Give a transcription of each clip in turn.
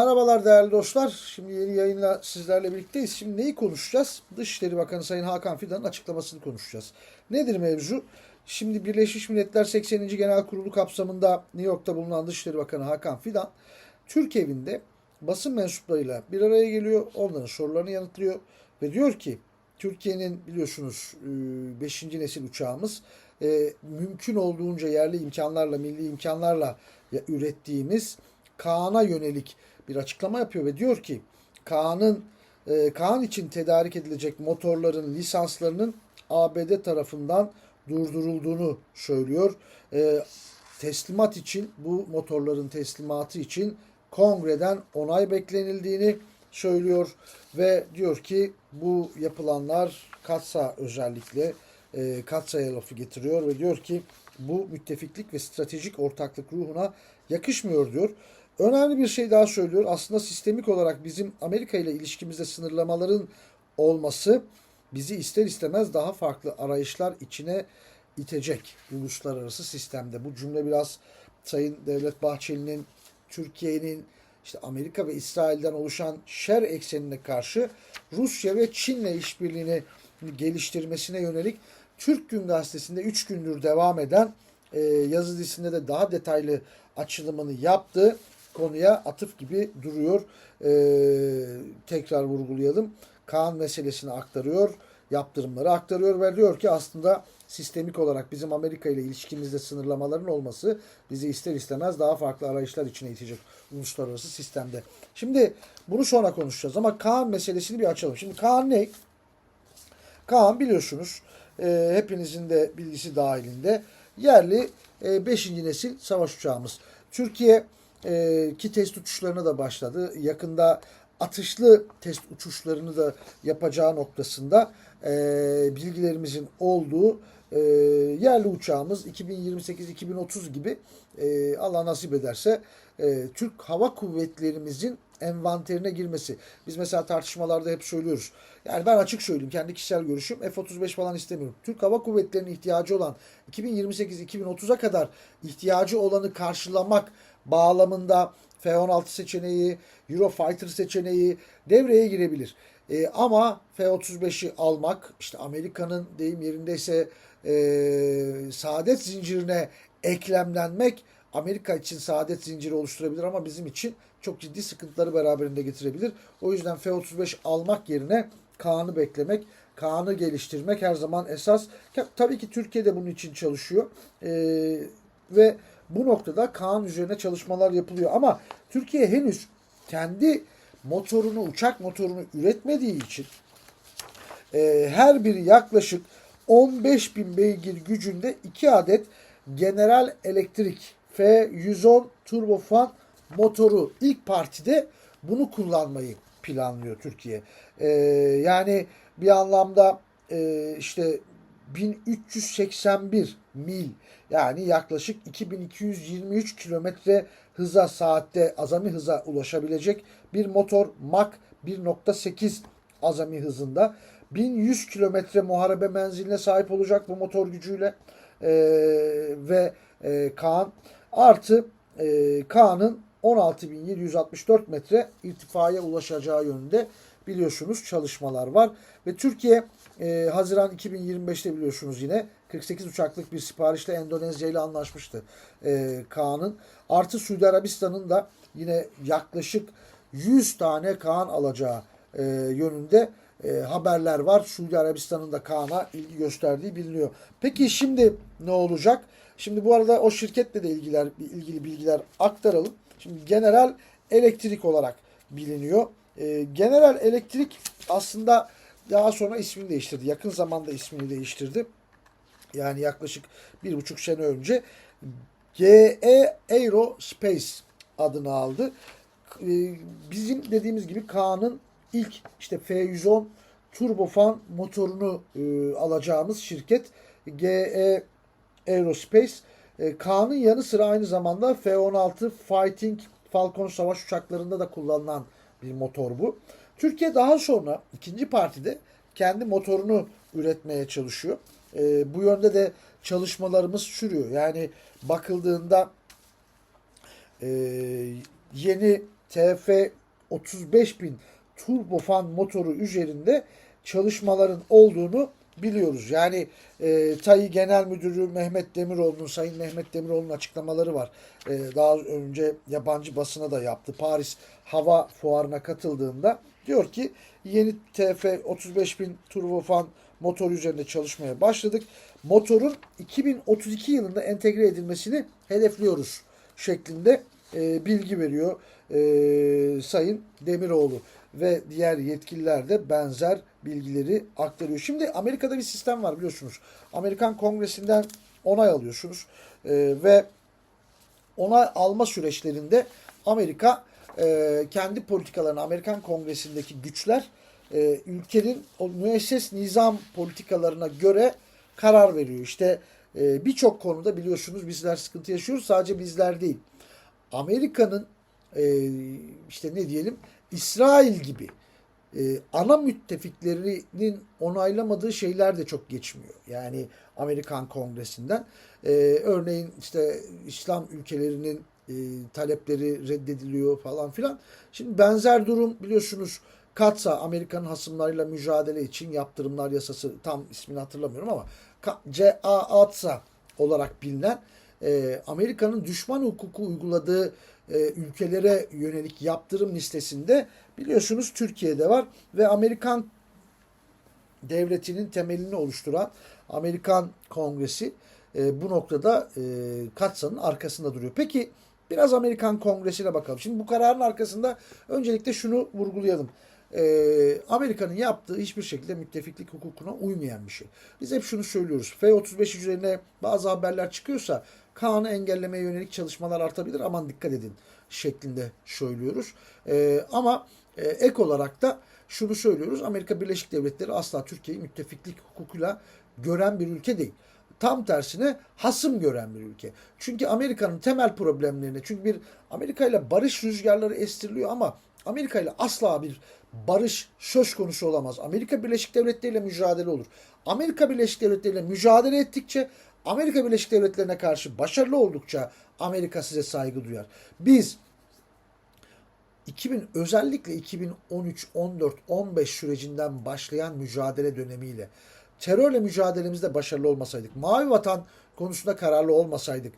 Merhabalar değerli dostlar. Şimdi yeni yayınla sizlerle birlikteyiz. Şimdi neyi konuşacağız? Dışişleri Bakanı Sayın Hakan Fidan'ın açıklamasını konuşacağız. Nedir mevzu? Şimdi Birleşmiş Milletler 80. Genel Kurulu kapsamında New York'ta bulunan Dışişleri Bakanı Hakan Fidan, Türk evinde basın mensuplarıyla bir araya geliyor. Onların sorularını yanıtlıyor ve diyor ki Türkiye'nin biliyorsunuz 5. nesil uçağımız e, mümkün olduğunca yerli imkanlarla, milli imkanlarla ürettiğimiz Kaan'a yönelik bir açıklama yapıyor ve diyor ki Kaan'ın e, Kaan için tedarik edilecek motorların lisanslarının ABD tarafından durdurulduğunu söylüyor. E, teslimat için bu motorların teslimatı için kongreden onay beklenildiğini söylüyor ve diyor ki bu yapılanlar Katsa özellikle e, Katsa'ya lafı getiriyor ve diyor ki bu müttefiklik ve stratejik ortaklık ruhuna yakışmıyor diyor. Önemli bir şey daha söylüyor. Aslında sistemik olarak bizim Amerika ile ilişkimizde sınırlamaların olması bizi ister istemez daha farklı arayışlar içine itecek uluslararası sistemde. Bu cümle biraz Sayın Devlet Bahçeli'nin Türkiye'nin işte Amerika ve İsrail'den oluşan şer eksenine karşı Rusya ve Çin'le işbirliğini geliştirmesine yönelik Türk Gün Gazetesi'nde 3 gündür devam eden e, yazı dizisinde de daha detaylı açılımını yaptı. Konuya atıf gibi duruyor. E, tekrar vurgulayalım. Kaan meselesini aktarıyor. Yaptırımları aktarıyor ve diyor ki aslında sistemik olarak bizim Amerika ile ilişkimizde sınırlamaların olması bizi ister istemez daha farklı arayışlar içine itecek uluslararası sistemde. Şimdi bunu sonra konuşacağız ama Kaan meselesini bir açalım. Şimdi Kaan ne? Kaan biliyorsunuz e, hepinizin de bilgisi dahilinde yerli 5. nesil savaş uçağımız. Türkiye e, ki test uçuşlarına da başladı. Yakında atışlı test uçuşlarını da yapacağı noktasında e, bilgilerimizin olduğu e, yerli uçağımız 2028-2030 gibi e, Allah nasip ederse e, Türk Hava Kuvvetlerimizin envanterine girmesi. Biz mesela tartışmalarda hep söylüyoruz. Yani ben açık söyleyeyim kendi kişisel görüşüm F-35 falan istemiyorum. Türk Hava Kuvvetleri'nin ihtiyacı olan 2028-2030'a kadar ihtiyacı olanı karşılamak bağlamında F-16 seçeneği, Eurofighter seçeneği devreye girebilir. E, ama F-35'i almak, işte Amerika'nın deyim yerindeyse e, saadet zincirine eklemlenmek Amerika için saadet zinciri oluşturabilir ama bizim için çok ciddi sıkıntıları beraberinde getirebilir. O yüzden F-35 almak yerine Kaan'ı beklemek, Kaan'ı geliştirmek her zaman esas. Tabii ki Türkiye de bunun için çalışıyor. E, ve bu noktada Kaan üzerine çalışmalar yapılıyor. Ama Türkiye henüz kendi motorunu, uçak motorunu üretmediği için e, her biri yaklaşık 15 bin beygir gücünde 2 adet General Electric F110 turbofan motoru ilk partide bunu kullanmayı planlıyor Türkiye. E, yani bir anlamda e, işte 1381 mil. Yani yaklaşık 2223 kilometre hıza saatte azami hıza ulaşabilecek bir motor Mach 1.8 azami hızında. 1100 kilometre muharebe menziline sahip olacak bu motor gücüyle. Ee, ve e, Kaan artı e, Kaan'ın 16.764 metre irtifaya ulaşacağı yönünde biliyorsunuz çalışmalar var. Ve Türkiye e, Haziran 2025'te biliyorsunuz yine 48 uçaklık bir siparişle Endonezya ile anlaşmıştı e, Kaan'ın. Artı Suudi Arabistan'ın da yine yaklaşık 100 tane Kaan alacağı e, yönünde e, haberler var. Suudi Arabistan'ın da Kaan'a ilgi gösterdiği biliniyor. Peki şimdi ne olacak? Şimdi bu arada o şirketle de ilgiler, ilgili bilgiler aktaralım. Şimdi General Elektrik olarak biliniyor. E, General Elektrik aslında daha sonra ismini değiştirdi. Yakın zamanda ismini değiştirdi. Yani yaklaşık bir buçuk sene önce GE Aerospace adını aldı. E, Bizim dediğimiz gibi Kaan'ın ilk işte F110 turbofan motorunu e, alacağımız şirket GE Aerospace. E, Kaan'ın yanı sıra aynı zamanda F-16 Fighting Falcon savaş uçaklarında da kullanılan bir motor bu. Türkiye daha sonra ikinci partide kendi motorunu üretmeye çalışıyor. E, bu yönde de çalışmalarımız sürüyor. Yani bakıldığında e, yeni TF 35000 turbofan motoru üzerinde çalışmaların olduğunu biliyoruz. Yani e, TAİ Genel Müdürü Mehmet Demiroğlu'nun, Sayın Mehmet Demiroğlu'nun açıklamaları var. E, daha önce yabancı basına da yaptı. Paris Hava Fuarı'na katıldığında diyor ki yeni TF 35000 turbofan motor üzerinde çalışmaya başladık. Motorun 2032 yılında entegre edilmesini hedefliyoruz şeklinde e, bilgi veriyor e, Sayın Demiroğlu ve diğer yetkililer de benzer bilgileri aktarıyor. Şimdi Amerika'da bir sistem var biliyorsunuz. Amerikan Kongresi'nden onay alıyorsunuz e, ve onay alma süreçlerinde Amerika e, kendi politikalarını Amerikan Kongresi'ndeki güçler e, ülkenin o müesses nizam politikalarına göre karar veriyor. İşte e, birçok konuda biliyorsunuz bizler sıkıntı yaşıyoruz. Sadece bizler değil. Amerika'nın e, işte ne diyelim İsrail gibi e, ana müttefiklerinin onaylamadığı şeyler de çok geçmiyor. Yani Amerikan Kongresi'nden. E, örneğin işte İslam ülkelerinin e, talepleri reddediliyor falan filan. Şimdi benzer durum biliyorsunuz Katsa Amerikan hasımlarıyla mücadele için yaptırımlar yasası tam ismini hatırlamıyorum ama CAATSA olarak bilinen e, Amerika'nın düşman hukuku uyguladığı e, ülkelere yönelik yaptırım listesinde biliyorsunuz Türkiye'de var ve Amerikan devletinin temelini oluşturan Amerikan Kongresi e, bu noktada e, Katsa'nın arkasında duruyor. Peki biraz Amerikan Kongresi'ne bakalım. Şimdi bu kararın arkasında öncelikle şunu vurgulayalım. E, Amerika'nın yaptığı hiçbir şekilde müttefiklik hukukuna uymayan bir şey. Biz hep şunu söylüyoruz. F-35 üzerine bazı haberler çıkıyorsa Kaan'ı engellemeye yönelik çalışmalar artabilir. Aman dikkat edin şeklinde söylüyoruz. E, ama e, ek olarak da şunu söylüyoruz. Amerika Birleşik Devletleri asla Türkiye'yi müttefiklik hukukuyla gören bir ülke değil. Tam tersine hasım gören bir ülke. Çünkü Amerika'nın temel problemlerine, çünkü bir Amerika ile barış rüzgarları estiriliyor ama Amerika ile asla bir barış söz konusu olamaz. Amerika Birleşik Devletleri ile mücadele olur. Amerika Birleşik Devletleri ile mücadele ettikçe Amerika Birleşik Devletleri'ne karşı başarılı oldukça Amerika size saygı duyar. Biz 2000 özellikle 2013, 14, 15 sürecinden başlayan mücadele dönemiyle terörle mücadelemizde başarılı olmasaydık, Mavi Vatan konusunda kararlı olmasaydık,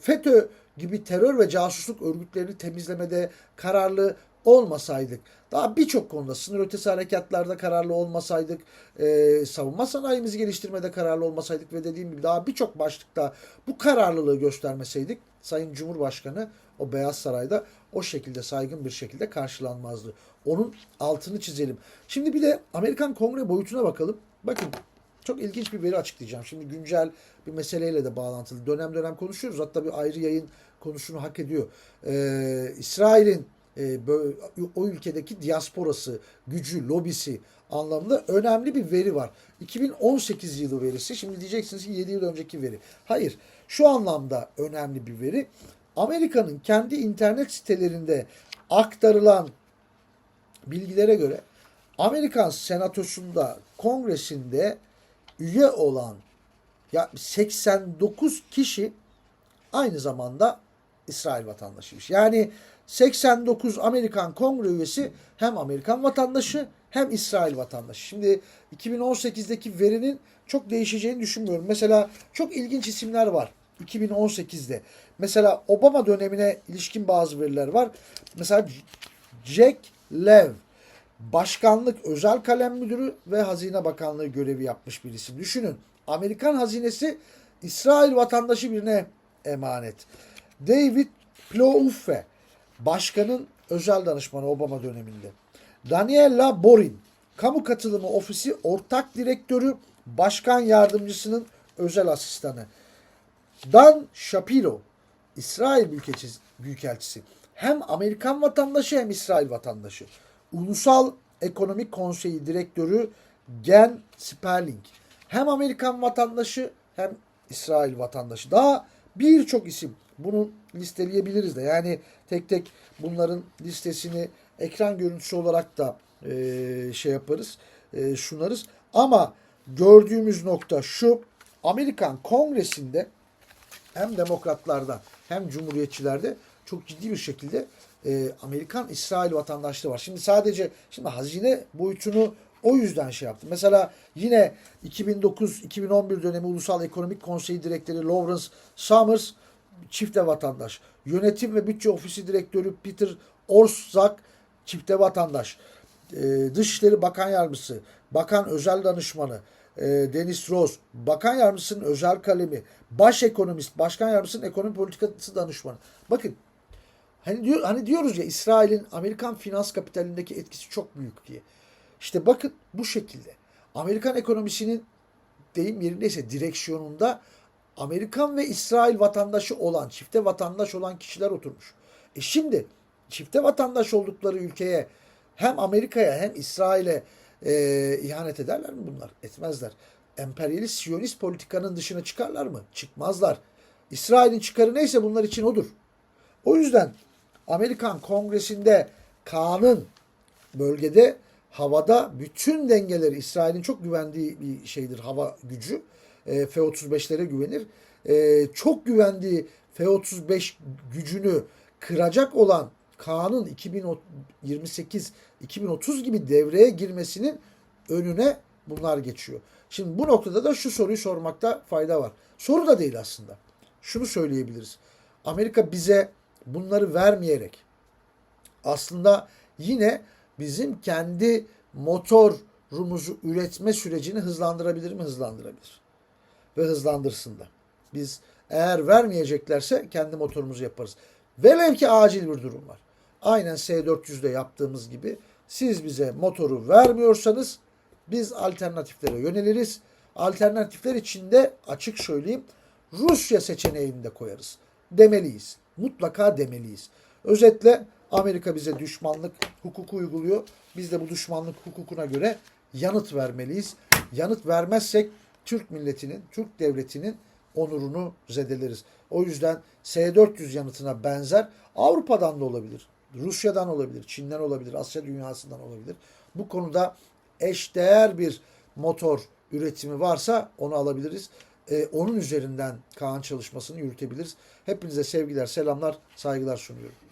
FETÖ gibi terör ve casusluk örgütlerini temizlemede kararlı olmasaydık, daha birçok konuda sınır ötesi harekatlarda kararlı olmasaydık, e, savunma sanayimizi geliştirmede kararlı olmasaydık ve dediğim gibi daha birçok başlıkta bu kararlılığı göstermeseydik, Sayın Cumhurbaşkanı o Beyaz Saray'da o şekilde saygın bir şekilde karşılanmazdı. Onun altını çizelim. Şimdi bir de Amerikan Kongre boyutuna bakalım. Bakın çok ilginç bir veri açıklayacağım. Şimdi güncel bir meseleyle de bağlantılı. Dönem dönem konuşuyoruz. Hatta bir ayrı yayın konusunu hak ediyor. Ee, İsrail'in e, o ülkedeki diasporası, gücü, lobisi anlamında önemli bir veri var. 2018 yılı verisi. Şimdi diyeceksiniz ki 7 yıl önceki veri. Hayır. Şu anlamda önemli bir veri. Amerika'nın kendi internet sitelerinde aktarılan bilgilere göre Amerikan Senatosu'nda, Kongresinde üye olan ya 89 kişi aynı zamanda İsrail vatandaşıymış. Yani 89 Amerikan Kongre üyesi hem Amerikan vatandaşı hem İsrail vatandaşı. Şimdi 2018'deki verinin çok değişeceğini düşünmüyorum. Mesela çok ilginç isimler var 2018'de. Mesela Obama dönemine ilişkin bazı veriler var. Mesela Jack Lev başkanlık özel kalem müdürü ve hazine bakanlığı görevi yapmış birisi. Düşünün Amerikan hazinesi İsrail vatandaşı birine emanet. David Plouffe başkanın özel danışmanı Obama döneminde. Daniela Borin kamu katılımı ofisi ortak direktörü başkan yardımcısının özel asistanı. Dan Shapiro İsrail Büyükelçisi, Büyükelçisi hem Amerikan vatandaşı hem İsrail vatandaşı. Ulusal Ekonomik Konseyi Direktörü Gen Sperling. Hem Amerikan vatandaşı hem İsrail vatandaşı. Daha birçok isim. Bunu listeleyebiliriz de. Yani tek tek bunların listesini ekran görüntüsü olarak da e, şey yaparız, e, sunarız. Ama gördüğümüz nokta şu. Amerikan Kongresi'nde hem demokratlarda hem cumhuriyetçilerde çok ciddi bir şekilde e, Amerikan İsrail vatandaşlığı var. Şimdi sadece şimdi hazine boyutunu o yüzden şey yaptım. Mesela yine 2009-2011 dönemi Ulusal Ekonomik Konseyi Direktörü Lawrence Summers çifte vatandaş. Yönetim ve Bütçe Ofisi Direktörü Peter Orszag çifte vatandaş. Ee, Dışişleri Bakan Yardımcısı, Bakan Özel Danışmanı e, Deniz Roz, Bakan Yardımcısının özel kalemi, Baş Ekonomist, Başkan Yardımcısının Ekonomi Politikası Danışmanı. Bakın hani, diyor, hani diyoruz ya İsrail'in Amerikan finans kapitalindeki etkisi çok büyük diye. İşte bakın bu şekilde. Amerikan ekonomisinin deyim yerindeyse direksiyonunda Amerikan ve İsrail vatandaşı olan, çifte vatandaş olan kişiler oturmuş. E şimdi çifte vatandaş oldukları ülkeye hem Amerika'ya hem İsrail'e e, ihanet ederler mi bunlar? Etmezler. Emperyalist Siyonist politikanın dışına çıkarlar mı? Çıkmazlar. İsrail'in çıkarı neyse bunlar için odur. O yüzden Amerikan Kongresi'nde Kaan'ın bölgede havada bütün dengeleri İsrail'in çok güvendiği bir şeydir hava gücü. E, F-35'lere güvenir. E, çok güvendiği F-35 gücünü kıracak olan Kaan'ın 2028-2030 gibi devreye girmesinin önüne bunlar geçiyor. Şimdi bu noktada da şu soruyu sormakta fayda var. Soru da değil aslında. Şunu söyleyebiliriz. Amerika bize bunları vermeyerek aslında yine bizim kendi motorumuzu üretme sürecini hızlandırabilir mi? Hızlandırabilir. Ve hızlandırsın da. Biz eğer vermeyeceklerse kendi motorumuzu yaparız. Velev ki acil bir durum var. Aynen S400'de yaptığımız gibi siz bize motoru vermiyorsanız biz alternatiflere yöneliriz. Alternatifler içinde açık söyleyeyim Rusya seçeneğini de koyarız. Demeliyiz. Mutlaka demeliyiz. Özetle Amerika bize düşmanlık hukuku uyguluyor. Biz de bu düşmanlık hukukuna göre yanıt vermeliyiz. Yanıt vermezsek Türk milletinin, Türk devletinin onurunu zedeleriz. O yüzden S-400 yanıtına benzer Avrupa'dan da olabilir. Rusya'dan olabilir, Çin'den olabilir, Asya dünyasından olabilir. Bu konuda eşdeğer bir motor üretimi varsa onu alabiliriz. Ee, onun üzerinden Kaan çalışmasını yürütebiliriz. Hepinize sevgiler, selamlar, saygılar sunuyorum.